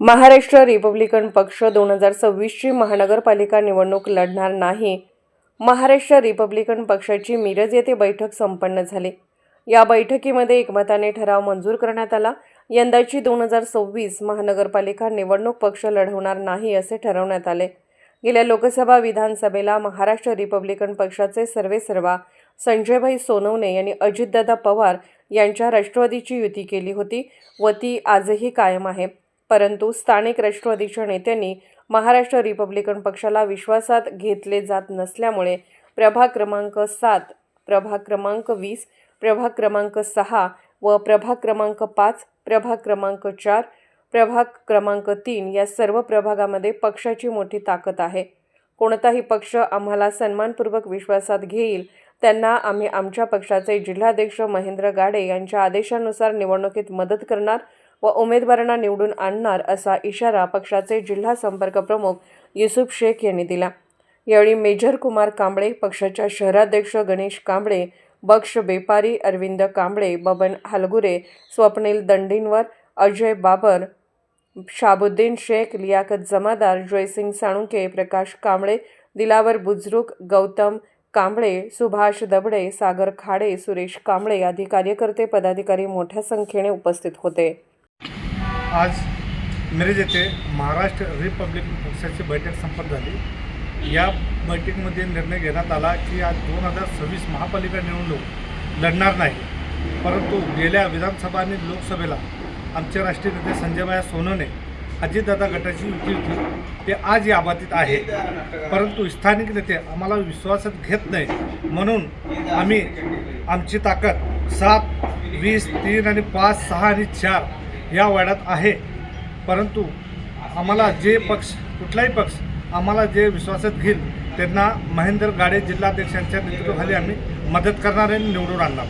Maharashtra Republican पक्ष दोन हजार सव्वीसची महानगरपालिका निवडणूक लढणार नाही. महाराष्ट्र रिपब्लिकन पक्षाची मिरज येथे बैठक संपन्न झाली. या बैठकीमध्ये एकमताने ठराव मंजूर करण्यात आला. यंदाची दोन हजार सव्वीस महानगरपालिका निवडणूक पक्ष लढवणार नाही असे ठरवण्यात आले. गेल्या लोकसभा विधानसभेला महाराष्ट्र रिपब्लिकन पक्षाचे सर्वेसर्वा संजयभाई सोनवणे यांनी अजितदादा पवार यांच्या राष्ट्रवादीची युती केली होती व ती आजही कायम आहे. परंतु स्थानिक राष्ट्रवादीच्या नेत्यांनी महाराष्ट्र रिपब्लिकन पक्षाला विश्वासात घेतले जात नसल्यामुळे प्रभाग क्रमांक सात प्रभाग क्रमांक वीस प्रभाग क्रमांक सहा व प्रभाग क्रमांक पाच प्रभाग क्रमांक चार प्रभाग क्रमांक तीन या सर्व प्रभागामध्ये पक्षाची मोठी ताकद आहे. कोणताही पक्ष आम्हाला सन्मानपूर्वक विश्वासात घेईल त्यांना आम्ही आमच्या पक्षाचे जिल्हाध्यक्ष महेंद्र गाडे यांच्या आदेशानुसार निवडणुकीत मदत करणार व उमेदवारांना निवडून आणणार असा इशारा पक्षाचे जिल्हा संपर्क प्रमुख युसुफ शेख यांनी दिला. यावेळी मेजर कुमार कांबळे पक्षाच्या शहराध्यक्ष गणेश कांबळे बक्ष बेपारी अरविंद कांबळे बबन हलगुरे स्वप्नील दंडींवर अजय बाबर शाबुद्दीन शेख लियाकत जमादार जयसिंग साळुंके प्रकाश कांबळे दिलावर बुजरुक गौतम कांबळे सुभाष दबडे सागर खाडे सुरेश कांबळे आदी कार्यकर्ते पदाधिकारी मोठ्या संख्येने उपस्थित होते. आज मिरज येथे महाराष्ट्र रिपब्लिक पक्षाची बैठक संपन्न झाली. या बैठकीमध्ये निर्णय घेण्यात आला की आज दोन हजार सव्वीस महापालिका निवडणूक लढणार नाही. परंतु गेल्या विधानसभा आणि लोकसभेला आमचे राष्ट्रीय नेते संजयबाया सोनवणे अजितदादा गटाची युती होती ते आज या बाबतीत आहे. परंतु स्थानिक नेते आम्हाला विश्वासात घेत नाही म्हणून आम्ही आमची ताकद सात वीस तीन आणि पाच सहा आणि चार या वाड्यात आहे. परंतु आम्हाला जे पक्ष कुठलाही पक्ष आम्हाला जे विश्वासात घेईल त्यांना महेंद्र गाडे जिल्हाध्यक्षांच्या नेतृत्वाखाली आम्ही मदत करणार आणि निवडून आणणार.